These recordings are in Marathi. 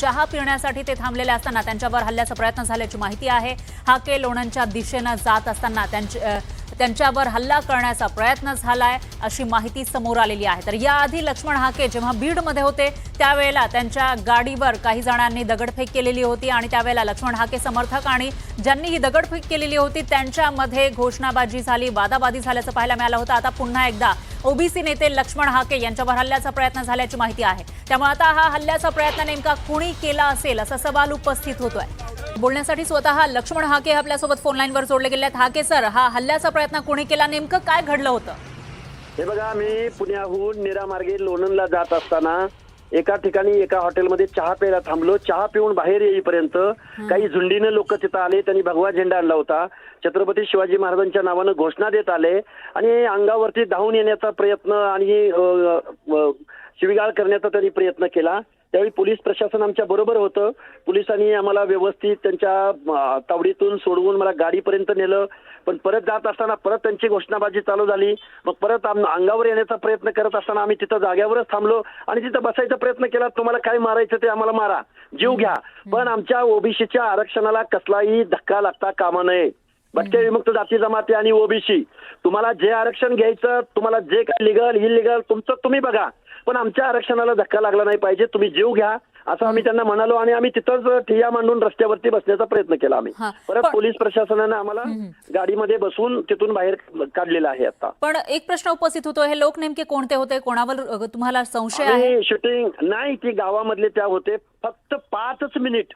चहा पिण्यासाठी ते थांबलेले असताना त्यांच्यावर हल्ल्याचा प्रयत्न झाल्याची माहिती आहे. हाके लोणंदच्या दिशेनं जात असताना त्यांचे त्यांच्यावर हल्ला करण्याचा प्रयत्न झालाय अशी माहिती समोर आलेली आहे. तर याआधी लक्ष्मण हाके जेव्हा बीडमध्ये होते त्यावेळेला त्यांच्या गाडीवर काही जणांनी दगडफेक केलेली होती आणि त्यावेळेला लक्ष्मण हाके समर्थक आणि ज्यांनी ही दगडफेक केलेली होती त्यांच्यामध्ये घोषणाबाजी झाली वादावादी झाल्याचं पाहायला मिळालं होतं. आता पुन्हा एकदा ओबीसी नेते लक्ष्मण हाके यांच्यावर हल्ल्याचा प्रयत्न झाल्याची माहिती आहे. त्यामुळे आता हा हल्ल्याचा प्रयत्न नेमका कुणी केला असेल असा सवाल उपस्थित होतोय. बोलण्यासाठी स्वतः लक्ष्मण हाके आपल्यासोबत फोन लाईनवर जोडले गेले आहेत हाके सर हा हल्ल्याचा प्रयत्न कुणी केला? नेमकं काय घडलं होतं? हे बघा मी पुण्याहून नीरामार्गे लोणंदला जात असताना एका ठिकाणी एका हॉटेलमध्ये चहा प्यायला थांबलो. चहा पिऊन बाहेर येईपर्यंत काही झुंडीनं लोक तिथं आले. त्यांनी भगवा झेंडा आणला होता. छत्रपती शिवाजी महाराजांच्या नावानं घोषणा देत आले. आणि अंगावरती धावून येण्याचा प्रयत्न आणि शिवीगाळ करण्याचा त्यांनी प्रयत्न केला. त्यावेळी पोलीस प्रशासन आमच्या बरोबर होतं. पोलिसांनी आम्हाला व्यवस्थित त्यांच्या तावडीतून सोडवून मला गाडीपर्यंत नेलं. पण परत जात असताना परत त्यांची घोषणाबाजी चालू झाली. मग परत अंगावर येण्याचा प्रयत्न करत असताना आम्ही तिथं जाग्यावरच थांबलो आणि तिथं बसायचा प्रयत्न केला तुम्हाला काय मारायचं ते आम्हाला मारा. जीव घ्या. पण आमच्या ओबीसीच्या आरक्षणाला कसलाही धक्का लागता कामा नये. भटक्या विमुक्त जाती जमाती आणि ओबीसी. तुम्हाला जे आरक्षण घ्यायचं तुम्हाला जे काय लिगल इलिगल तुमचं तुम्ही बघा. पण आमच्या आरक्षणाला धक्का लागला नाही पाहिजे तुम्ही जीव घ्या असं आम्ही त्यांना म्हणालो आणि आम्ही तिथंच ठिया मांडून रस्त्यावरती बसण्याचा प्रयत्न केला आम्ही. परत पोलीस प्रशासनानं आम्हाला गाडीमध्ये बसवून तिथून बाहेर काढलेलं आहे आता पण एक प्रश्न उपस्थित होतो हे लोक नेमके कोणते होते कोणावर तुम्हाला संशय आहे शूटिंग नाही ती गावामधले त्या होते फक्त पाचच मिनिट.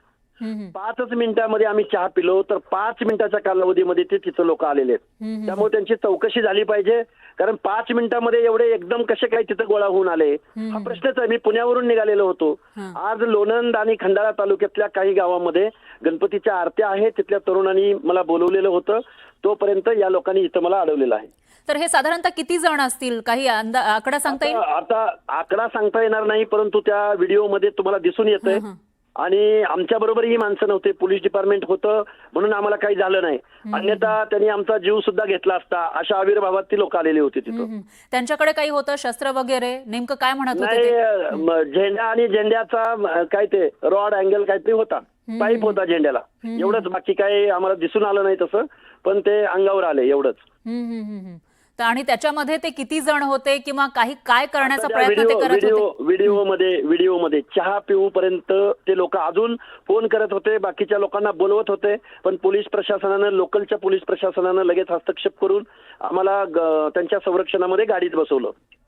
पाचच मिनिटामध्ये आम्ही चहा पिलो तर पाच मिनिटाच्या कालावधीमध्ये ते तिथं लोक आलेले आहेत. त्यामुळे त्यांची चौकशी झाली पाहिजे कारण पाच मिनिटामध्ये एवढे एकदम कसे काय तिथं गोळा होऊन आले हा प्रश्नच आहे. मी पुण्यावरून निघालेलो होतो. आज लोणंद आणि खंडाळा तालुक्यातल्या काही गावामध्ये गणपतीच्या आरत्या आहेत. तिथल्या तरुणांनी मला बोलवलेलं होतं. तोपर्यंत या लोकांनी इथं मला अडवलेलं आहे. तर हे साधारणतः किती जण असतील? काही आकडा सांगता येईल? आता आकडा सांगता येणार नाही परंतु त्या व्हिडिओमध्ये तुम्हाला दिसून येतंय. हं, हं. आणि आमच्या बरोबर ही माणसं नव्हते. पोलीस डिपार्टमेंट होतं म्हणून आम्हाला काही झालं नाही. अन्यथा त्यांनी आमचा जीव सुद्धा घेतला असता अशा आविर्भावात ती लोक आलेली होती तिथं. त्यांच्याकडे काही होतं शस्त्र वगैरे? नेमकं काय म्हणत नाही झेंडा आणि झेंड्याचा काय ते रॉड अँगल काहीतरी होता. पाईप होता झेंड्याला. एवढंच बाकी काही आम्हाला दिसून आलं नाही तसं पण ते अंगावर आले एवढंच. आणि त्याच्यामध्ये ते किती जण होते किंवा काही काय करण्याचा प्रयत्न ते व्हिडिओ करत होते? व्हिडिओमध्ये व्हिडिओमध्ये चहा पिऊ पर्यंत ते लोक अजून फोन करत होते बाकीच्या लोकांना बोलवत होते पण पोलीस प्रशासनानं लोकलच्या पोलीस प्रशासनानं लगेच हस्तक्षेप करून आम्हाला त्यांच्या संरक्षणामध्ये गाडीत बसवलं.